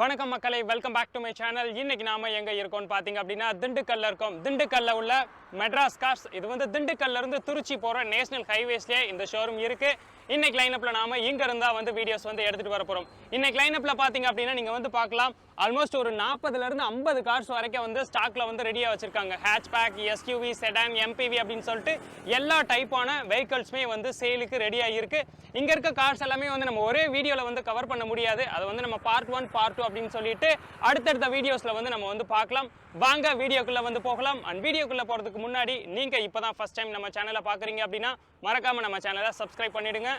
வணக்கம் மக்களை welcome back to my channel இன்னைக்கு நாம எங்க இருக்கோம்னு பாத்தீங்க அப்படின்னா திண்டுக்கல்ல இருக்கோம். திண்டுக்கல்ல உள்ள மெட்ராஸ் கார்ஸ் இது வந்து திண்டுக்கல்ல இருந்து திருச்சி போற நேஷனல் ஹைவேஸ்லயே இந்த ஷோரூம் இருக்கு. இன்னைக்கு லைனப்ல நாம இங்க இருந்தா வந்து வீடியோஸ் வந்து எடுத்துட்டு வர போறோம். இன்னைக்கு லைனப்ல பாத்தீங்க அப்படின்னா நீங்க வந்து பார்க்கலாம். ஆல்மோஸ்ட் ஒரு நாற்பதுல இருந்து ஐம்பது கார்ஸ் வரைக்கும் வந்து ஸ்டாக்ல வந்து ரெடியா வச்சிருக்காங்க. ஹேட்ச்பேக் எஸ்யூவி செடான் எம்பிவி அப்படின்னு சொல்லிட்டு எல்லா டைப்பான வெஹிக்கல்ஸுமே வந்து சேலுக்கு ரெடியா இருக்கு. இங்க இருக்க கார்ஸ் எல்லாமே வந்து நம்ம ஒரே வீடியோல வந்து கவர் பண்ண முடியாது. அதை வந்து நம்ம பார்ட் ஒன் பார்ட் டூ அப்படின்னு சொல்லிட்டு அடுத்தடுத்த வீடியோஸ்ல வந்து நம்ம வந்து பார்க்கலாம். வாங்க வீடியோக்குள்ளே வந்து போகலாம். அண்ட் வீடியோக்குள்ளே போகிறதுக்கு முன்னாடி நீங்கள் இப்போ தான் ஃபர்ஸ்ட் டைம் நம்ம சேனலை பார்க்குறீங்க அப்படின்னா மறக்காமல் நம்ம சேனலை சப்ஸ்கிரைப் பண்ணிவிடுங்க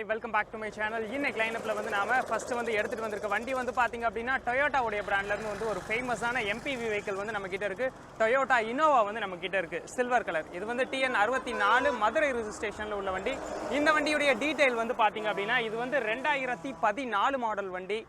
hi welcome back to my channel. இன்னைக்கு லைனப்பில் வந்து நாம ஃபர்ஸ்ட் வந்து எடுத்துட்டு வந்திருக்க வண்டி வந்து பார்த்திங்க அப்படின்னா டொயோட்டாவுடைய பிராண்ட்லேருந்து வந்து ஒரு ஃபேமஸான எம்பிவி வெஹிக்கிள் வந்து நம்ம கிட்ட இருக்கு. டொயோட்டா இனோவா வந்து நம்ம கிட்ட இருக்கு. சில்வர் கலர் இது வந்து டிஎன் அறுபத்தி நாலு மதுரை ரிஜிஸ்ட்ரேஷனில் உள்ள வண்டி. இந்த வண்டியுடைய டீட்டெயில் வந்து பார்த்திங்க அப்படின்னா இது வந்து ரெண்டாயிரத்தி பதினாலு மாடல் வண்டி.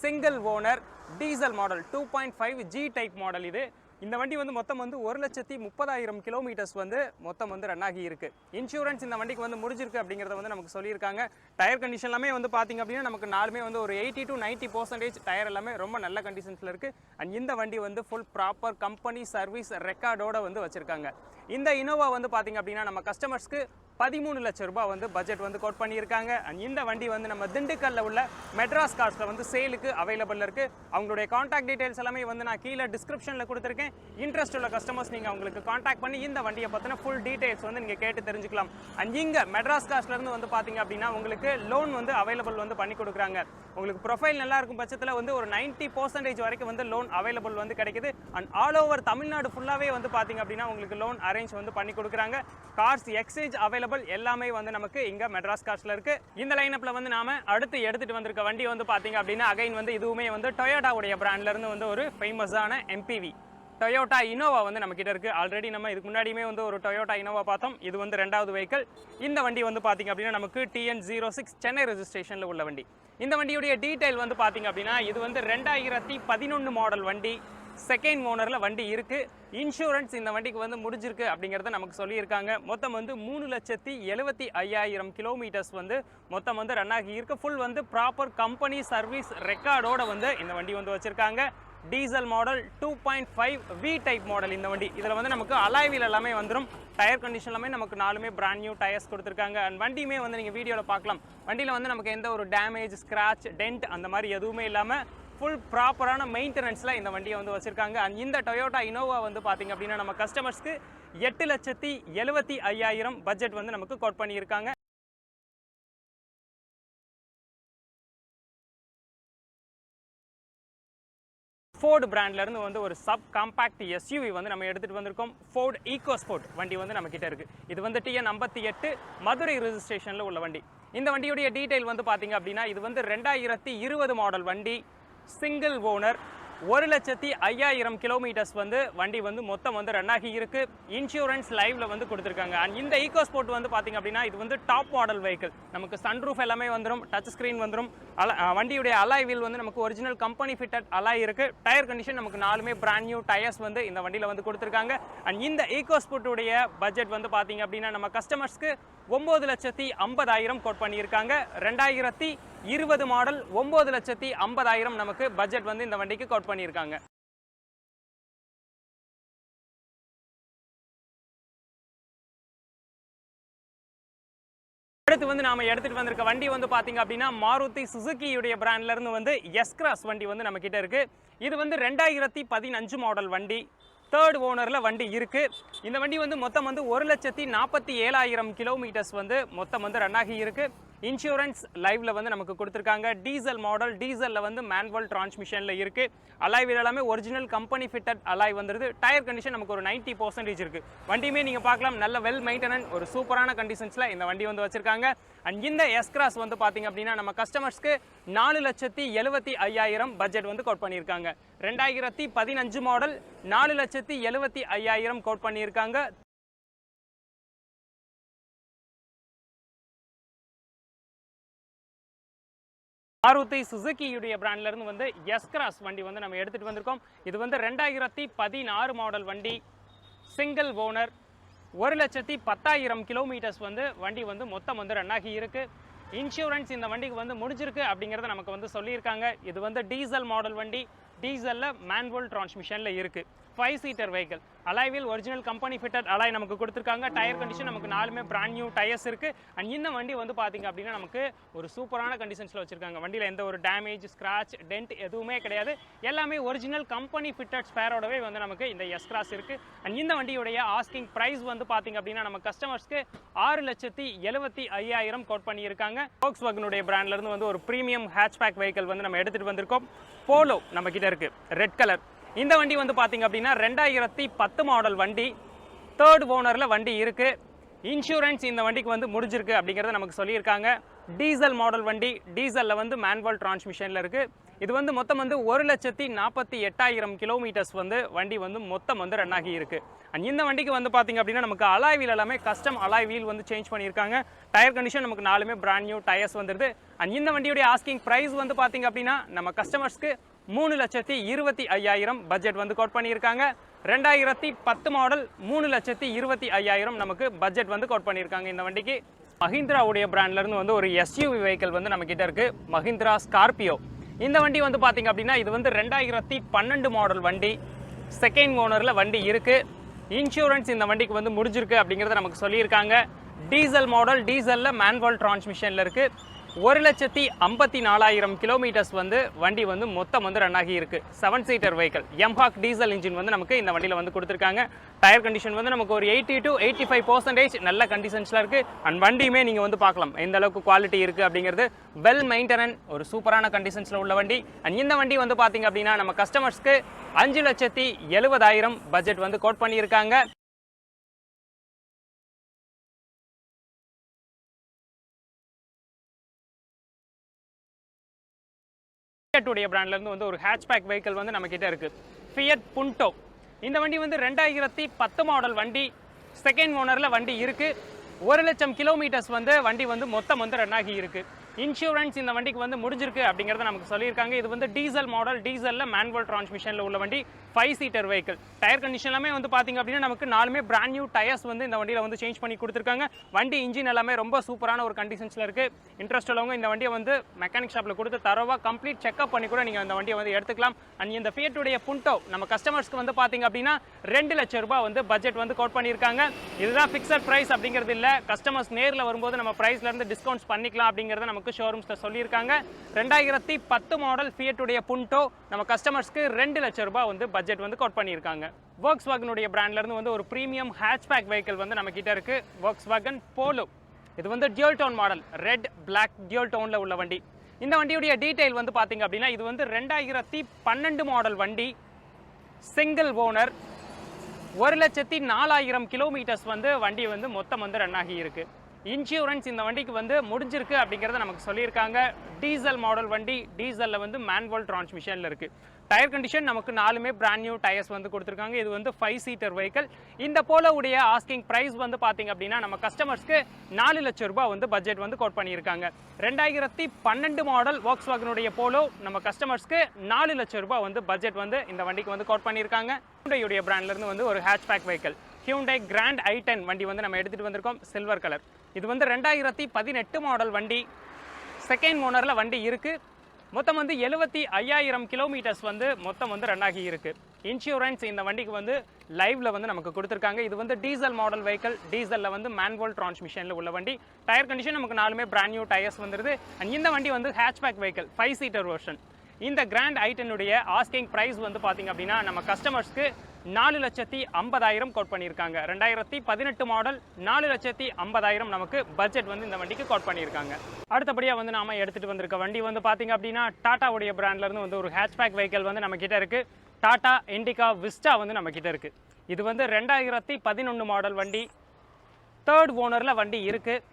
Single owner diesel model two point five G type model இது. இந்த வண்டி வந்து மொத்தம் வந்து ஒரு லட்சத்தி முப்பதாயிரம் கிலோமீட்டர்ஸ் வந்து மொத்தம் வந்து ரன் ஆகி இருக்கு. இன்சூரன்ஸ் இந்த வண்டிக்கு வந்து முடிஞ்சிருக்கு அப்படிங்கிறத வந்து நமக்கு சொல்லியிருக்காங்க. டயர் கண்டிஷன் எல்லாமே வந்து பார்த்தீங்க அப்படின்னா நமக்கு நாலுமே வந்து ஒரு eighty to ninety percentage tyre எல்லாமே ரொம்ப நல்ல கண்டிஷன்ஸில் இருக்கு. அண்ட் இந்த வண்டி வந்து ஃபுல் ப்ராப்பர் கம்பெனி சர்வீஸ் ரெக்கார்டோட வந்து வச்சிருக்காங்க. இந்த இனோவா வந்து பார்த்தீங்க அப்படின்னா நம்ம கஸ்டமர்ஸ்க்கு பதிமூணு லட்சம் ரூபாய் வந்து பட்ஜெட் வந்து கோட் பண்ணியிருக்காங்க. அண்ட் இந்த வண்டி வந்து நம்ம திண்டுக்கல்ல உள்ள மெட்ராஸ் கார்ஸில் வந்து சேலுக்கு அவைலபிள் இருக்கு. அவங்களுடைய காண்டாக்ட் டீடைல்ஸ் எல்லாமே வந்து நான் கீழே டிஸ்கிரிப்ஷனில் கொடுத்துருக்கேன். இன்ட்ரெஸ்ட் உள்ள கஸ்டமர்ஸ் நீங்கள் அவங்களுக்கு காண்டாக்ட் பண்ணி இந்த வண்டியை பற்றின ஃபுல் டீடைல்ஸ் வந்து நீங்கள் கேட்டு தெரிஞ்சுக்கலாம். அண்ட் இங்கே மெட்ராஸ் காஸ்ட்லேருந்து வந்து பார்த்தீங்க அப்படின்னா உங்களுக்கு லோன் வந்து அவைலபிள் வந்து பண்ணி கொடுக்குறாங்க. உங்களுக்கு ப்ரொஃபைல் நல்லா இருக்கும் பட்சத்தில் வந்து ஒரு நைன்ட்டி பர்சன்டேஜ் வரைக்கும் வந்து லோன் அவைலபிள் வந்து கிடைக்குது. அண்ட் ஆல் ஓவர் தமிழ்நாடு ஃபுல்லாகவே வந்து பார்த்தீங்க அப்படின்னா உங்களுக்கு லோன் அரேஞ்ச் வந்து பண்ணி கொடுக்குறாங்க. கார்ஸ் எக்ஸ்சேஞ்ச் அவைலபிள் எல்லாமே வந்து நமக்கு இங்க மெட்ராஸ் காஸ்ட்ல இருக்கு. இந்த லைனப்ல வந்து நாம அடுத்து எடுத்துட்டு வந்திருக்க வண்டி வந்து பாத்தீங்க அப்படின்னா அகைன் வந்து இதுவுமே வந்து டொயோட்டாவுடைய பிராண்ட்ல இருந்து வந்து ஒரு ஃபேமஸான எம்பிவி டொயோட்டா இனோவா வந்து நம்ம கிட்ட இருக்கு. ஆல்ரெடி நம்ம இதுக்கு முன்னாடியுமே வந்து ஒரு டொயோட்டா இனோவா பார்த்தோம். இது வந்து ரெண்டாவது வெஹிக்கிள் இந்த வண்டி வந்து பாத்தீங்க அப்படின்னா நமக்கு டிஎன் ஜீரோ சிக்ஸ் சென்னை ரெஜிஸ்ட்ரேஷன்ல உள்ள வண்டி. இந்த வண்டியுடைய டீடைல் வந்து பாத்தீங்க அப்படின்னா இது வந்து ரெண்டாயிரத்தி பதினொன்று மாடல் வண்டி. செகண்ட் ஓனரில் வண்டி இருக்குது இன்சூரன்ஸ் இந்த வண்டிக்கு வந்து முடிஞ்சிருக்கு அப்படிங்கிறத நமக்கு சொல்லியிருக்காங்க. மொத்தம் வந்து மூணு லட்சத்தி எழுபத்தி ஐயாயிரம் கிலோமீட்டர்ஸ் வந்து மொத்தம் வந்து ரன் ஆகி இருக்கு. ஃபுல் வந்து ப்ராப்பர் கம்பெனி சர்வீஸ் ரெக்கார்டோட வந்து இந்த வண்டி வந்து வச்சுருக்காங்க. Diesel model two point five V type model இந்த வண்டி. இதில் வந்து நமக்கு அலாய்வில் எல்லாமே வந்துடும் டயர் கண்டிஷன் எல்லாமே நமக்கு நாலுமே பிராண்ட் நியூ டயர்ஸ் கொடுத்துருக்காங்க. அண்ட் வண்டியுமே வந்து நீங்கள் வீடியோவில் பார்க்கலாம். வண்டியில் வந்து நமக்கு எந்த ஒரு டேமேஜ் ஸ்க்ராட்ச் டென்ட் அந்த மாதிரி எதுவுமே இல்லாமல் ஃபுல் ப்ராப்பரான மெயின்டெனன்ஸில் இந்த வண்டியை வந்து வச்சுருக்காங்க. அண்ட் இந்த டொயோட்டா இனோவா வந்து பார்த்திங்க அப்படின்னா நம்ம கஸ்டமர்ஸ்க்கு எட்டு லட்சத்தி எழுபத்தி ஐயாயிரம் பட்ஜெட் வந்து நமக்கு கோட் பண்ணியிருக்காங்க. ஃபோர்டு பிராண்ட்லேருந்து வந்து ஒரு சப் காம்பாக்ட் எஸ்யூவி வந்து நம்ம எடுத்துகிட்டு வந்திருக்கோம். ஃபோர்டு ஈகோ ஸ்போர்ட் வண்டி வந்து நம்மக்கிட்ட இருக்குது இது வந்து டிஎன் ஐம்பத்தி எட்டு மதுரை ரிஜிஸ்ட்ரேஷனில் உள்ள வண்டி. இந்த வண்டியுடைய டீட்டெயில் வந்து பார்த்திங்க அப்படின்னா இது வந்து ரெண்டாயிரத்தி இருபது மாடல் வண்டி. சிங்கிள் ஓனர் ஒரு லட்சத்தி ஐயாயிரம் கிலோமீட்டர்ஸ் வந்து வண்டி வந்து மொத்தம் வந்து ரன் ஆகி இருக்கு. இன்சூரன்ஸ் லைவ்ல வந்து கொடுத்துருக்காங்க. அண்ட் இந்த ஈகோ ஸ்போர்ட் வந்து பார்த்தீங்க அப்படின்னா இது வந்து டாப் மாடல் வெஹிக்கிள் நமக்கு சன்ரூஃப் எல்லாமே வந்துடும் டச் ஸ்க்ரீன் வந்துடும் அல வண்டியுடைய அலாய் வீல் வந்து நமக்கு ஒரிஜினல் கம்பெனி ஃபிட்டட் அலாய் இருக்கு. டயர் கண்டிஷன் நமக்கு நாலுமே பிராண்ட் நியூ டயர்ஸ் வந்து இந்த வண்டியில் வந்து கொடுத்துருக்காங்க. அண்ட் இந்த ஈகோ ஸ்போர்ட்டுடைய பட்ஜெட் வந்து பார்த்தீங்க அப்படின்னா நம்ம கஸ்டமர்ஸ்க்கு ஒம்பது லட்சத்தி ஐம்பதாயிரம் கோட் பண்ணியிருக்காங்க. ரெண்டாயிரத்தி இருபது மாடல் ஒம்பது லட்சத்தி ஐம்பதாயிரம் நமக்கு பட்ஜெட் வந்து இந்த வண்டிக்கு கோட் பண்ணியிருக்காங்க. அடுத்து வந்து நாம எடுத்துட்டு வந்திருக்க வண்டி வந்து பாத்தீங்க அப்படின்னா மாருதி சுசுகியுடைய பிராண்ட்ல இருந்து வந்து எஸ் கிராஸ் வண்டி வந்து நம்ம கிட்ட இருக்கு. இது வந்து ரெண்டாயிரத்தி பதினஞ்சு மாடல் வண்டி. தேர்ட் ஓனரில் வண்டி இருக்கு. இந்த வண்டி வந்து மொத்தம் வந்து ஒரு லட்சத்தி நாற்பத்தி ஏழாயிரம் கிலோமீட்டர்ஸ் வந்து மொத்தம் வந்து ரன் ஆகி இருக்கு. இன்சூரன்ஸ் லைவ்ல வந்து நமக்கு கொடுத்துருக்காங்க. டீசல் மாடல் டீசலில் வந்து மேன்வல் டிரான்ஸ்மிஷனில் இருக்கு. அலாய் எல்லாமே ஒரிஜினல் கம்பெனி ஃபிட்டட் அலாய் வந்துருது. டயர் கண்டிஷன் நமக்கு ஒரு 90% பர்சன்டேஜ் இருக்கு. வண்டியுமே நீங்கள் பார்க்கலாம். நல்ல வெல் மெயின்டெனன் ஒரு சூப்பரான கண்டிஷன்ஸில் இந்த வண்டி வந்து வச்சிருக்காங்க. அண்ட் இந்த எஸ் கிராஸ் வந்து பார்த்தீங்க அப்படின்னா நம்ம கஸ்டமர்ஸ்க்கு நாலு லட்சத்தி எழுபத்தி ஐயாயிரம் பட்ஜெட் வந்து கோட் பண்ணியிருக்காங்க. ரெண்டாயிரத்தி பதினஞ்சு மாடல் நாலு லட்சத்தி எழுபத்தி ஐயாயிரம் கோட் பண்ணியிருக்காங்க. மாருதி சுசுக்கியுடைய பிராண்ட்லேருந்து வந்து எஸ் கிராஸ் வண்டி வந்து நம்ம எடுத்துகிட்டு வந்திருக்கோம். இது வந்து ரெண்டாயிரத்தி பதினாறு மாடல் வண்டி. சிங்கிள் ஓனர் ஒரு லட்சத்தி பத்தாயிரம் கிலோமீட்டர்ஸ் வந்து வண்டி வந்து மொத்தம் வந்து ரன் ஆகி இன்சூரன்ஸ் இந்த வண்டிக்கு வந்து முடிஞ்சிருக்கு அப்படிங்கிறத நமக்கு வந்து சொல்லியிருக்காங்க. இது வந்து டீசல் மாடல் வண்டி. டீசலில் மேன்வல் டிரான்ஸ்மிஷனில் இருக்குது ஃபைவ் சீட்டர் வெஹிக்கிள் அலைவில் ஒரிஜினல் கம்பெனி ஃபிட்டட் அலாய் நமக்கு கொடுத்துருக்காங்க. டயர் கண்டிஷன் நமக்கு நாலுமே பிராண்ட் நியூ டயர்ஸ் இருக்குது அண்ட் இந்த வண்டி வந்து பார்த்தீங்க அப்படின்னா நமக்கு ஒரு சூப்பரான கண்டிஷன்ஸில் வச்சுருக்காங்க. வண்டியில் எந்த ஒரு டேமேஜ் ஸ்க்ராச் டென்ட் எதுவுமே கிடையாது. எல்லாமே ஒரிஜினல் கம்பெனி ஃபிட்டட் ஸ்பேரோடவே வந்து நமக்கு இந்த எஸ் கிராஸ் இருக்குது அண்ட் இந்த வண்டியுடைய ஆஸ்கிங் ப்ரைஸ் வந்து பார்த்தீங்க அப்படின்னா நம்ம கஸ்டமர்ஸ்க்கு ஆறு லட்சத்தி எழுபத்தி ஐயாயிரம் கோட் பண்ணியிருக்காங்க. ஃபோக்ஸ் வகனுடைய பிராண்ட்லேருந்து வந்து ஒரு ப்ரீமியம் ஹேட்ச்பேக் வெஹிக்கிள் வந்து நம்ம எடுத்துகிட்டு வந்திருக்கோம். போலோ நம்ம கிட்ட இருக்குது ரெட் கலர் இந்த வண்டி வந்து பார்த்தீங்க அப்படின்னா ரெண்டாயிரத்தி பத்து மாடல் வண்டி. தேர்ட் ஓனரில் வண்டி இருக்குது இன்சூரன்ஸ் இந்த வண்டிக்கு வந்து முடிஞ்சிருக்கு அப்படிங்கிறத நமக்கு சொல்லியிருக்காங்க. டீசல் மாடல் வண்டி. டீசலில் வந்து மேன்வல் டிரான்ஸ்மிஷனில் இருக்குது இது வந்து மொத்தம் வந்து ஒரு லட்சத்தி நாற்பத்தி எட்டாயிரம் கிலோமீட்டர்ஸ் வந்து வண்டி வந்து மொத்தம் வந்து ரன் ஆகி இருக்கு. அண்ட் இந்த வண்டிக்கு வந்து பார்த்திங்க அப்படின்னா நமக்கு அலாய் வீல் எல்லாமே கஸ்டம் அலாய் வீல் வந்து சேஞ்ச் பண்ணியிருக்காங்க. டயர் கண்டிஷன் நமக்கு நாலுமே பிராண்ட் நியூ டயர்ஸ் வந்துருது. அண்ட் இந்த வண்டியுடைய ஆஸ்கிங் ப்ரைஸ் வந்து பார்த்திங்க அப்படின்னா நம்ம கஸ்டமர்ஸ்க்கு மூணு லட்சத்தி இருபத்தி ஐயாயிரம் பட்ஜெட் வந்து கோட் பண்ணியிருக்காங்க. ரெண்டாயிரத்தி பத்து மாடல் மூணு லட்சத்தி இருபத்தி ஐயாயிரம் நமக்கு பட்ஜெட் வந்து கோட் பண்ணியிருக்காங்க இந்த வண்டிக்கு. மஹிந்திராவுடைய பிராண்ட்லேருந்து வந்து ஒரு எஸ்யூவி வெஹிக்கிள் வந்து நம்ம கிட்ட இருக்கு. மஹிந்திரா ஸ்கார்பியோ இந்த வண்டி வந்து பார்த்திங்க அப்படின்னா இது வந்து ரெண்டாயிரத்தி பன்னெண்டு மாடல் வண்டி. செகண்ட் ஓனரில் வண்டி இருக்கு. இன்சூரன்ஸ் இந்த வண்டிக்கு வந்து முடிஞ்சிருக்கு அப்படிங்கிறத நமக்கு சொல்லியிருக்காங்க. டீசல் மாடல் டீசலில் மேன்வால் டிரான்ஸ்மிஷனில் இருக்குது ஒரு லட்சத்தி ஐம்பத்தி நாலாயிரம் கிலோமீட்டர்ஸ் வந்து வண்டி வந்து மொத்தம் வந்து ரன் ஆகி இருக்கு. Seven seater vehicle mHawk diesel engine வந்து நமக்கு இந்த வண்டியில் வந்து கொடுத்துருக்காங்க. டயர் கண்டிஷன் வந்து நமக்கு ஒரு eighty to eighty five percentage நல்ல கண்டிஷன்ஸில் இருக்குது அண்ட் வண்டியுமே நீங்கள் வந்து பார்க்கலாம். எந்த அளவுக்கு குவாலிட்டி இருக்குது அப்படிங்கிறது வெல் மெயின்டெனன் ஒரு சூப்பரான கண்டிஷன்ஸில் உள்ள வண்டி. அண்ட் இந்த வண்டி வந்து பார்த்தீங்க அப்படின்னா நம்ம கஸ்டமர்ஸ்க்கு அஞ்சு லட்சத்தி எழுபதாயிரம் பட்ஜெட் வந்து கோட் பண்ணியிருக்காங்க. ஃபியட்டுடைய பிராண்ட்ல இருந்து வந்து ஒரு ஹேட்ச்பேக் வெஹிக்கிள் வந்து நம்ம கிட்ட ஃபியட் புண்டோ இந்த வண்டி வந்து ரெண்டாயிரத்தி பத்து மாடல் வண்டி. செகண்ட் ஓனர்ல வண்டி இருக்கு. ஒரு லட்சம் கிலோமீட்டர்ஸ் வந்து வண்டி வந்து மொத்தம் வந்து ரன் ஆகி இருக்கு. இன்சூரன்ஸ் இந்த வண்டிக்கு வந்து முடிஞ்சிருக்கு அப்படிங்கிறத நமக்கு சொல்லியிருக்காங்க. இது வந்து டீசல் மாடல் டீசலில் மேனுவல் டிரான்ஸ்மிஷனில் உள்ள வண்டி. Five seater vehicle tyre condition எல்லாமே வந்து பார்த்தீங்க அப்படின்னா நமக்கு நாலுமே பிராண்ட் நியூ டயர்ஸ் வந்து இந்த வண்டியில் வந்து சேஞ்ச் பண்ணி கொடுத்துருக்காங்க. வண்டி இன்ஜின் எல்லாமே ரொம்ப சூப்பரான ஒரு கண்டிஷன்ஸில் இருக்குது இன்ட்ரெஸ்ட் உள்ளவங்க இந்த வண்டியை வந்து மெக்கானிக் ஷாப்பில் கொடுத்து தரவாக கம்ப்ளீட் செக்அப் பண்ணி கூட நீங்கள் இந்த வண்டியை வந்து எடுத்துக்கலாம். அண்ட் இந்த ஃபியட்டுடைய புண்டோ நம்ம கஸ்டமர்ஸ்க்கு வந்து பார்த்தீங்க அப்படின்னா ரெண்டு லட்சம் ரூபாய் வந்து பட்ஜெட் வந்து கோட் பண்ணியிருக்காங்க. இதுதான் ஃபிக்ஸட் ப்ரைஸ் அப்படிங்கிறது இல்லை. கஸ்டமர்ஸ் நேரில் வரும்போது நம்ம ப்ரைஸ்லேருந்து டிஸ்கவுண்ட்ஸ் பண்ணிக்கலாம் அப்படிங்கிறத நமக்கு ஷோரூம்ஸில் சொல்லியிருக்காங்க. ரெண்டாயிரத்தி பத்து மாடல் ஃபியட்டுடைய புண்டோ நம்ம கஸ்டமர்ஸ்க்கு ரெண்டு லட்சம் ரூபாய் வந்து பட்ஜெட் வந்து கோட் பண்ணியிருக்காங்க. ஒர்க்ஸ் வாகனுடைய பிராண்ட்லேருந்து வந்து ஒரு ப்ரீமியம் ஹேட்ச்பேக் வெஹிக்கிள் வந்து நம்ம கிட்ட இருக்கு. ஒர்க்ஸ் வாகன் போலோ இது வந்து dual tone model red black dual டோனில் உள்ள வண்டி. இந்த வண்டியுடைய டீட்டெயில் வந்து பார்த்தீங்க அப்படின்னா இது வந்து ரெண்டாயிரத்தி பன்னெண்டு மாடல் வண்டி. சிங்கிள் ஓனர் ஒரு லட்சத்தி நாலாயிரம் கிலோமீட்டர்ஸ் வந்து வண்டி வந்து மொத்தம் வந்து ரன் ஆகி இருக்கு. இன்சூரன்ஸ் இந்த வண்டிக்கு வந்து முடிஞ்சிருக்கு அப்படிங்கிறத நமக்கு சொல்லியிருக்காங்க. டீசல் மாடல் வண்டி. டீசலில் வந்து மேன்வல் டிரான்ஸ்மிஷனில் இருக்குது டயர் கண்டிஷன் நமக்கு நாலுமே பிராண்ட் நியூ டயர்ஸ் வந்து கொடுத்துருக்காங்க. இது வந்து ஃபைவ் சீட்டர் வெஹிக்கிள் இந்த போல உடைய ஆஸ்கிங் ப்ரைஸ் வந்து பார்த்தீங்க அப்படின்னா நம்ம கஸ்டமர்ஸ்க்கு நாலு லட்சம் ரூபாய் வந்து பட்ஜெட் வந்து கோட் பண்ணியிருக்காங்க. ரெண்டாயிரத்தி பன்னெண்டு மாடல் வாக்ஸ் வாகனுடைய போலோ நம்ம கஸ்டமர்ஸ்க்கு நாலு லட்சம் ரூபாய் வந்து பட்ஜெட் வந்து இந்த வண்டிக்கு வந்து கோட் பண்ணியிருக்காங்க. ஹியூண்டையுடைய பிராண்ட்லேருந்து வந்து ஒரு hatchback vehicle Hyundai Grand I ten வண்டி வந்து நம்ம எடுத்துகிட்டு வந்திருக்கோம் சில்வர் கலர் இது வந்து ரெண்டாயிரத்தி பதினெட்டு மாடல் வண்டி. செகண்ட் ஓனரில் வண்டி இருக்குது மொத்தம் வந்து எழுபத்தி ஐயாயிரம் கிலோமீட்டர்ஸ் வந்து மொத்தம் வந்து ரன் ஆகி இருக்கு. இன்சூரன்ஸ் இந்த வண்டிக்கு வந்து லைவ்ல வந்து நமக்கு கொடுத்துருக்காங்க. இது வந்து டீசல் மாடல் வெஹிக்கல் டீசலில் வந்து மேன்வல் டிரான்ஸ்மிஷனில் உள்ள வண்டி. டயர் கண்டிஷன் நமக்கு நாலுமே பிராண்ட் நியூ டயர்ஸ் வந்துருது. அண்ட் இந்த வண்டி வந்து hatchback vehicle five seater version இந்த கிராண்ட் ஐட்டனுடைய ஆஸ்கிங் ப்ரைஸ் வந்து பார்த்தீங்க அப்படின்னா நம்ம கஸ்டமர்ஸ்க்கு நாலு லட்சத்தி ஐம்பதாயிரம் கோட் பண்ணியிருக்காங்க. ரெண்டாயிரத்தி பதினெட்டு மாடல் நாலு லட்சத்தி ஐம்பதாயிரம் நமக்கு பட்ஜெட் வந்து இந்த வண்டிக்கு கோட் பண்ணியிருக்காங்க. அடுத்தபடியாக வந்து நாம எடுத்துகிட்டு வந்திருக்க வண்டி வந்து பார்த்தீங்க அப்படின்னா டாட்டாவுடைய பிராண்ட்லேருந்து வந்து ஒரு ஹேட்ச்பேக் வெஹிக்கிள் வந்து நம்ம கிட்ட இருக்குது டாடா இண்டிகா விஸ்டா வந்து நம்ம கிட்ட இருக்குது இது வந்து ரெண்டாயிரத்தி பதினொன்று மாடல் வண்டி. தேர்ட் ஓனரில் வண்டி இருக்குது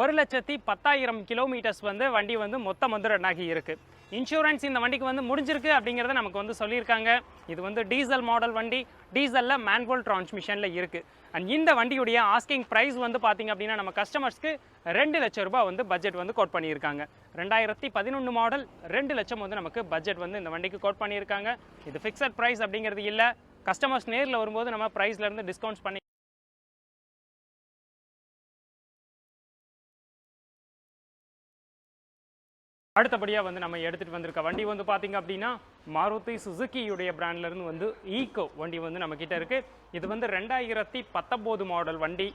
ஒரு லட்சத்தி பத்தாயிரம் கிலோமீட்டர்ஸ் வந்து வண்டி வந்து மொத்தம் வந்து ரன் ஆகி இருக்குது இன்சூரன்ஸ் இந்த வண்டிக்கு வந்து முடிஞ்சிருக்கு அப்படிங்கிறத நமக்கு வந்து சொல்லியிருக்காங்க. இது வந்து டீசல் மாடல் வண்டி. டீசலில் மேன்வல் டிரான்ஸ்மிஷனில் இருக்குது அண்ட் இந்த வண்டியுடைய ஆஸ்கிங் ப்ரைஸ் வந்து பார்த்தீங்க அப்படின்னா நம்ம கஸ்டமர்ஸ்க்கு ரெண்டு லட்சம் ரூபாய் வந்து பட்ஜெட் வந்து கோட் பண்ணியிருக்காங்க. ரெண்டாயிரத்தி பதினொன்று மாடல் ரெண்டு லட்சம் வந்து நமக்கு பட்ஜெட் வந்து இந்த வண்டிக்கு கோட் பண்ணியிருக்காங்க. இது ஃபிக்ஸட் ப்ரைஸ் அப்படிங்கிறது இல்லை. கஸ்டமர்ஸ் நேரில் வரும்போது நம்ம ப்ரைஸ்லேருந்து டிஸ்கவுண்ட்ஸ் பண்ணி அடுத்தபடியாக வந்து நம்ம எடுத்துகிட்டு வந்திருக்க வண்டி வந்து பார்த்தீங்க அப்படின்னா மாருதி சுசுக்கியுடைய பிராண்ட்லேருந்து வந்து ஈகோ வண்டி வந்து நம்மக்கிட்ட இருக்குது இது வந்து ரெண்டாயிரத்தி பத்தொம்போது மாடல் வண்டி.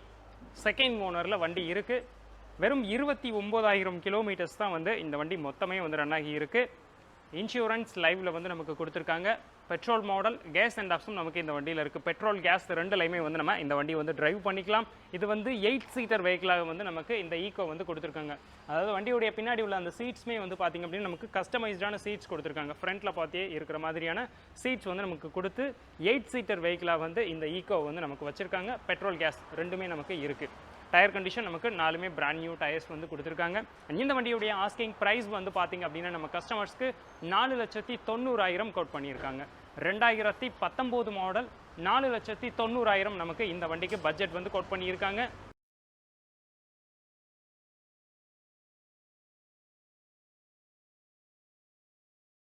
செகண்ட் ஓனரில் வண்டி இருக்குது வெறும் இருபத்தி ஒம்போதாயிரம் கிலோமீட்டர்ஸ் தான் வந்து இந்த வண்டி மொத்தமே வந்து ரன் ஆகி இருக்குது இன்சூரன்ஸ் லைவில் வந்து நமக்கு கொடுத்துருக்காங்க. Petrol model gas and option நமக்கு இந்த வண்டியில் இருக்குது பெட்ரோல் கேஸ் ரெண்டுலையுமே வந்து நம்ம இந்த வண்டியை வந்து டிரைவ் பண்ணிக்கலாம். இது வந்து எயிட் சீட்டர் வெஹிக்கிளாக வந்து நமக்கு இந்த ஈகோ வந்து கொடுத்துருக்காங்க. அதாவது வண்டியுடைய பின்னாடி உள்ள அந்த சீட்ஸ்மே வந்து பார்த்திங்க அப்படின்னா நமக்கு கஸ்டமைஸ்டான சீட்ஸ் கொடுத்துருக்காங்க. ஃப்ரண்ட்டில் பார்த்தே இருக்கிற மாதிரியான சீட்ஸ் வந்து நமக்கு கொடுத்து எயிட் சீட்டர் வெஹிக்கிளாக வந்து இந்த ஈகோ வந்து நமக்கு வச்சுருக்காங்க. பெட்ரோல் கேஸ் ரெண்டுமே நமக்கு இருக்குது டயர் கண்டிஷன் நமக்கு நாலுமே பிராண்ட் நியூ டயர்ஸ் வந்து கொடுத்துருக்காங்க. இந்த வண்டியுடைய ஆஸ்கிங் ப்ரைஸ் வந்து பார்த்திங்க அப்படின்னா நம்ம கஸ்டமர்ஸ்க்கு நாலு லட்சத்தி தொண்ணூறாயிரம் கோட் பண்ணியிருக்காங்க. ரெண்டாயிரத்தி பத்தொம்போது மாடல் நாலு லட்சத்தி தொண்ணூறாயிரம் நமக்கு இந்த வண்டிக்கு பட்ஜெட் வந்து கோட் பண்ணியிருக்காங்க.